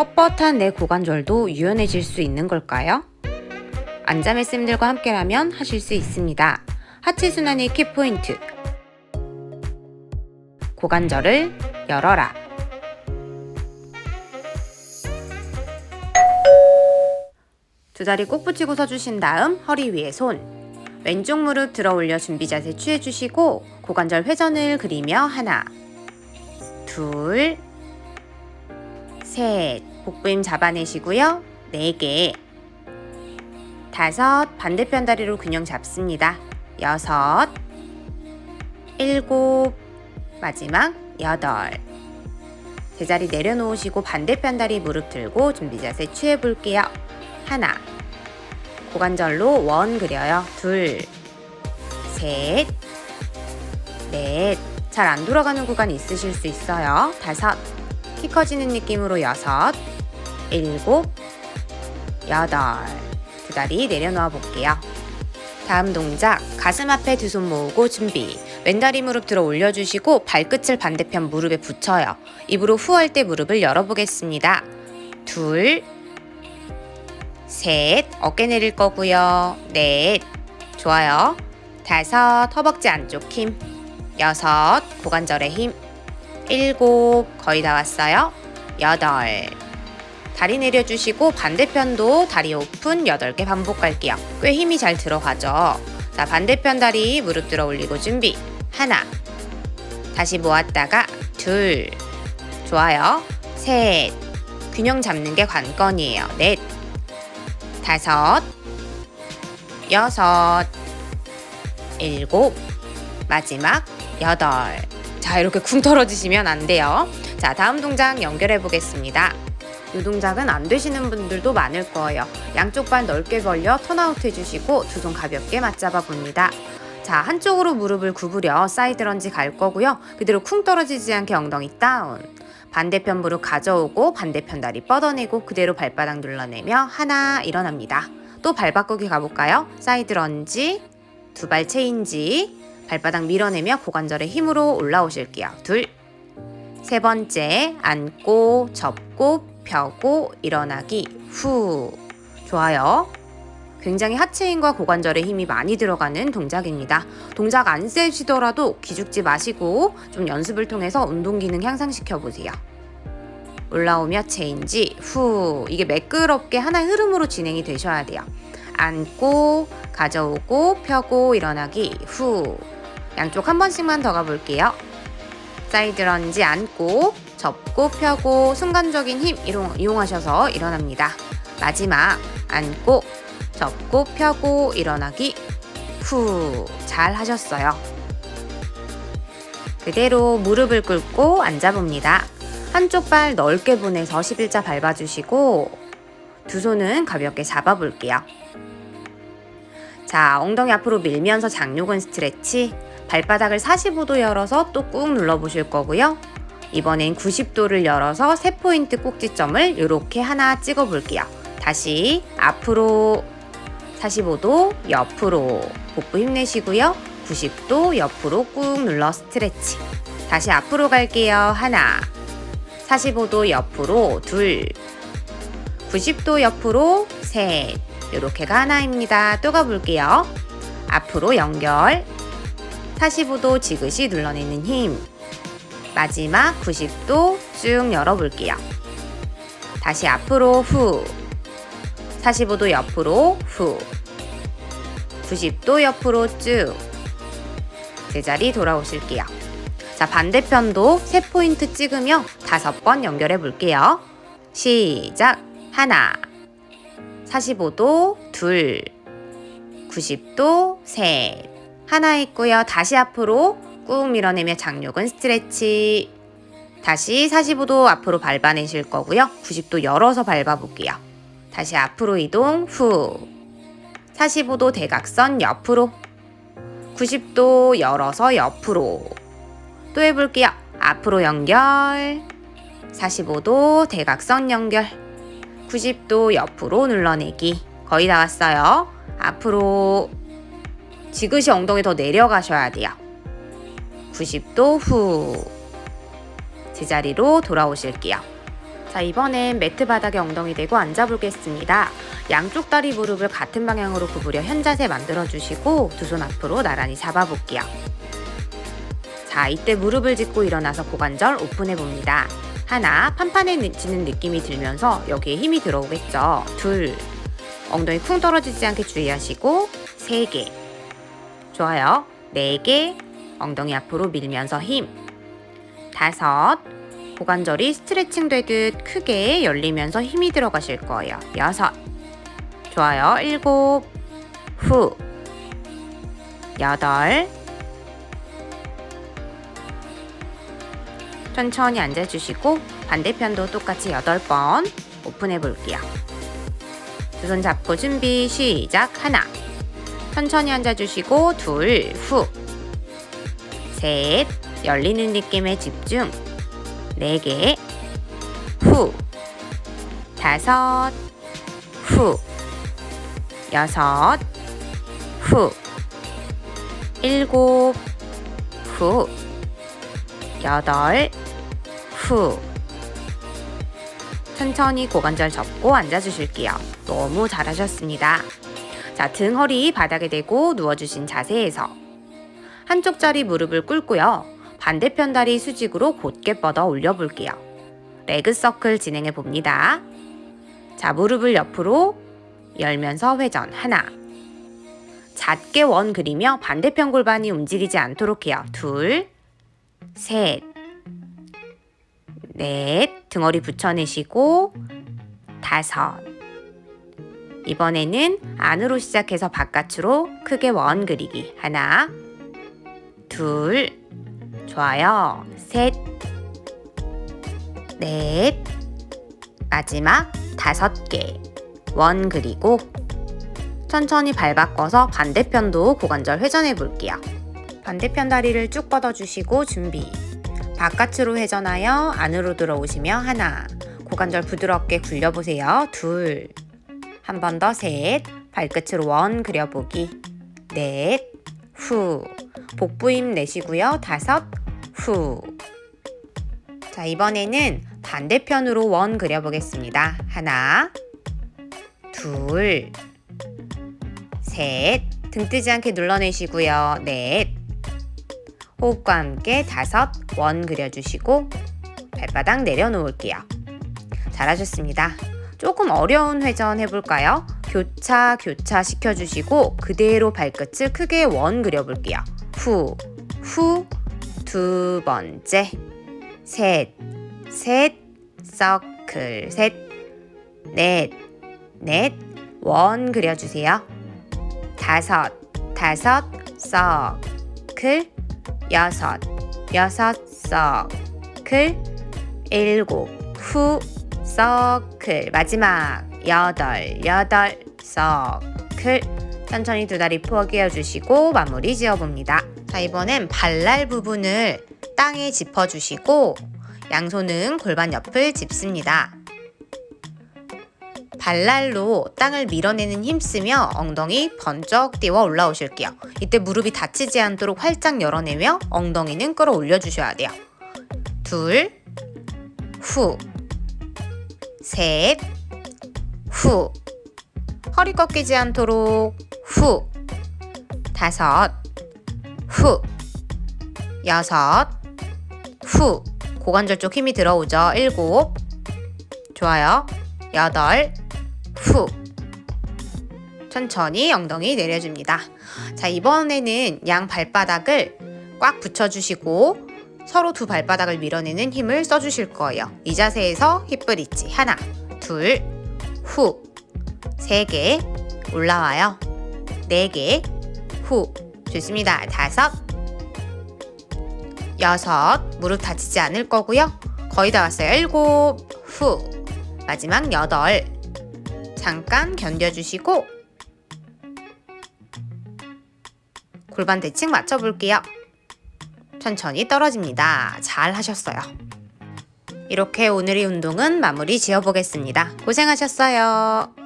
뻣뻣한 내 고관절도 유연해질 수 있는 걸까요? 안자매 쌤들과 함께라면 하실 수 있습니다. 하체 순환의 키포인트. 고관절을 열어라. 두 다리 꼭 붙이고 서주신 다음 허리 위에 손. 왼쪽 무릎 들어 올려 준비 자세 취해주시고 고관절 회전을 그리며 하나, 둘, 셋. 복부 힘 잡아내시고요. 네 개. 다섯. 반대편 다리로 균형 잡습니다. 여섯. 일곱. 마지막 여덟. 제자리 내려놓으시고 반대편 다리 무릎 들고 준비 자세 취해 볼게요. 하나. 고관절로 원 그려요. 둘. 셋. 넷. 잘 안 돌아가는 구간 있으실 수 있어요. 다섯. 키 커지는 느낌으로 여섯. 일곱. 여덟. 두 다리 내려놓아 볼게요. 다음 동작 가슴 앞에 두 손 모으고 준비. 왼다리 무릎 들어 올려주시고 발끝을 반대편 무릎에 붙여요. 입으로 후 할 때 무릎을 열어보겠습니다. 둘, 셋, 어깨 내릴 거고요. 넷, 좋아요. 다섯, 허벅지 안쪽 힘. 여섯, 고관절에 힘. 일곱, 거의 다 왔어요. 여덟. 다리 내려주시고 반대편도 다리 오픈 8개 반복할게요. 꽤 힘이 잘 들어가죠. 자, 반대편 다리 무릎 들어 올리고 준비. 하나. 다시 모았다가 둘. 좋아요. 셋. 균형 잡는 게 관건이에요. 넷. 다섯. 여섯. 일곱. 마지막 여덟. 자, 이렇게 쿵 떨어지시면 안 돼요. 자, 다음 동작 연결해 보겠습니다. 이 동작은 안 되시는 분들도 많을 거예요. 양쪽 발 넓게 벌려 턴아웃 해주시고 두 손 가볍게 맞잡아 봅니다. 자, 한쪽으로 무릎을 구부려 사이드 런지 갈 거고요. 그대로 쿵 떨어지지 않게 엉덩이 다운. 반대편 무릎 가져오고 반대편 다리 뻗어내고 그대로 발바닥 눌러내며 하나 일어납니다. 또 발 바꾸기 가볼까요? 사이드 런지, 두 발 체인지, 발바닥 밀어내며 고관절의 힘으로 올라오실게요. 둘, 세 번째 앉고 접고 펴고 일어나기 후 좋아요. 굉장히 하체 힘과 고관절에 힘이 많이 들어가는 동작입니다. 동작 안 세시더라도 기죽지 마시고 좀 연습을 통해서 운동 기능 향상시켜 보세요. 올라오며 체인지 후 이게 매끄럽게 하나의 흐름으로 진행이 되셔야 돼요. 앉고 가져오고 펴고 일어나기 후 양쪽 한 번씩만 더 가볼게요. 사이드 런지 앉고 접고 펴고 순간적인 힘 이용, 하셔서 일어납니다. 마지막 앉고 접고 펴고 일어나기 후 잘 하셨어요. 그대로 무릎을 꿇고 앉아봅니다. 한쪽 발 넓게 보내서 11자 밟아주시고 두 손은 가볍게 잡아볼게요. 자, 엉덩이 앞으로 밀면서 장요근 스트레치 발바닥을 45도 열어서 또 꾹 눌러보실 거고요. 이번엔 90도를 열어서 3포인트 꼭지점을 이렇게 하나 찍어 볼게요. 다시 앞으로 45도 옆으로 복부 힘내시고요. 90도 옆으로 꾹 눌러 스트레치. 다시 앞으로 갈게요. 하나. 45도 옆으로 둘. 90도 옆으로 셋. 이렇게가 하나입니다. 또 가볼게요. 앞으로 연결. 45도 지그시 눌러내는 힘. 마지막 90도 쭉 열어볼게요. 다시 앞으로 후. 45도 옆으로 후. 90도 옆으로 쭉. 제자리 돌아오실게요. 자, 반대편도 3포인트 찍으며 5번 연결해 볼게요. 시작. 하나. 45도 둘. 90도 셋. 하나 있고요. 다시 앞으로 꾹 밀어내며 장요근 스트레치. 다시 45도 앞으로 밟아내실 거고요. 90도 열어서 밟아볼게요. 다시 앞으로 이동 후. 45도 대각선 옆으로. 90도 열어서 옆으로. 또 해볼게요. 앞으로 연결. 45도 대각선 연결. 90도 옆으로 눌러내기. 거의 다 왔어요. 앞으로 지그시 엉덩이 더 내려가셔야 돼요. 90도 후. 제자리로 돌아오실게요. 자, 이번엔 매트 바닥에 엉덩이 대고 앉아보겠습니다. 양쪽 다리 무릎을 같은 방향으로 구부려 현자세 만들어주시고 두 손 앞으로 나란히 잡아볼게요. 자, 이때 무릎을 짚고 일어나서 고관절 오픈해 봅니다. 하나, 판판해지는 느낌이 들면서 여기에 힘이 들어오겠죠. 둘, 엉덩이 쿵 떨어지지 않게 주의하시고 세 개, 좋아요. 네 개, 엉덩이 앞으로 밀면서 힘. 다섯, 고관절이 스트레칭 되듯 크게 열리면서 힘이 들어가실 거예요. 여섯, 좋아요. 일곱, 후, 여덟, 천천히 앉아주시고 반대편도 똑같이 8번 오픈해 볼게요. 두 손 잡고 준비 시작. 하나. 천천히 앉아주시고 둘. 후 셋 열리는 느낌에 집중. 네 개. 후. 다섯. 후. 여섯. 후. 일곱. 후. 여덟. 후. 천천히 고관절 접고 앉아주실게요. 너무 잘하셨습니다. 자, 등 허리 바닥에 대고 누워주신 자세에서 한쪽 자리 무릎을 꿇고요. 반대편 다리 수직으로 곧게 뻗어 올려볼게요. 레그 서클 진행해 봅니다. 자, 무릎을 옆으로 열면서 회전 하나. 작게 원 그리며 반대편 골반이 움직이지 않도록 해요. 둘, 셋, 넷, 등허리 붙여내시고, 다섯. 이번에는 안으로 시작해서 바깥으로 크게 원 그리기. 하나, 둘, 좋아요. 셋, 넷, 마지막 다섯 개. 원 그리고, 천천히 발 바꿔서 반대편도 고관절 회전해 볼게요. 반대편 다리를 쭉 뻗어주시고 준비. 바깥으로 회전하여 안으로 들어오시며 하나. 고관절 부드럽게 굴려보세요. 둘. 한 번 더 셋. 발끝으로 원 그려보기. 넷. 후. 복부 힘 내시고요. 다섯. 후. 자, 이번에는 반대편으로 원 그려보겠습니다. 하나. 둘. 셋. 등 뜨지 않게 눌러내시고요. 넷. 호흡과 함께 다섯 원 그려주시고 발바닥 내려놓을게요. 잘하셨습니다. 조금 어려운 회전 해볼까요? 교차 교차 시켜주시고 그대로 발끝을 크게 원 그려볼게요. 후, 후, 두 번째, 셋, 셋, 서클, 셋, 넷, 넷, 원 그려주세요. 다섯, 다섯, 서클, 여섯, 여섯 서클, 일곱, 후 서클, 마지막 여덟, 여덟 서클. 천천히 두 다리 포기해 주시고 마무리 지어봅니다. 자, 이번엔 발날 부분을 땅에 짚어주시고 양손은 골반 옆을 짚습니다. 발날로 땅을 밀어내는 힘 쓰며 엉덩이 번쩍 띄워 올라오실게요. 이때 무릎이 다치지 않도록 활짝 열어내며 엉덩이는 끌어올려 주셔야 돼요. 둘, 후, 셋, 후. 허리 꺾이지 않도록 후. 다섯, 후. 여섯, 후. 고관절 쪽 힘이 들어오죠. 일곱. 좋아요. 여덟, 후. 천천히 엉덩이 내려줍니다. 자, 이번에는 양 발바닥을 꽉 붙여주시고 서로 두 발바닥을 밀어내는 힘을 써주실 거예요. 이 자세에서 힙브릿지 하나, 둘, 후, 세 개, 올라와요. 네 개, 후, 좋습니다. 다섯, 여섯, 무릎 다치지 않을 거고요. 거의 다 왔어요. 일곱, 후, 마지막 여덟, 잠깐 견뎌주시고 골반 대칭 맞춰볼게요. 천천히 떨어집니다. 잘 하셨어요. 이렇게 오늘의 운동은 마무리 지어보겠습니다. 고생하셨어요.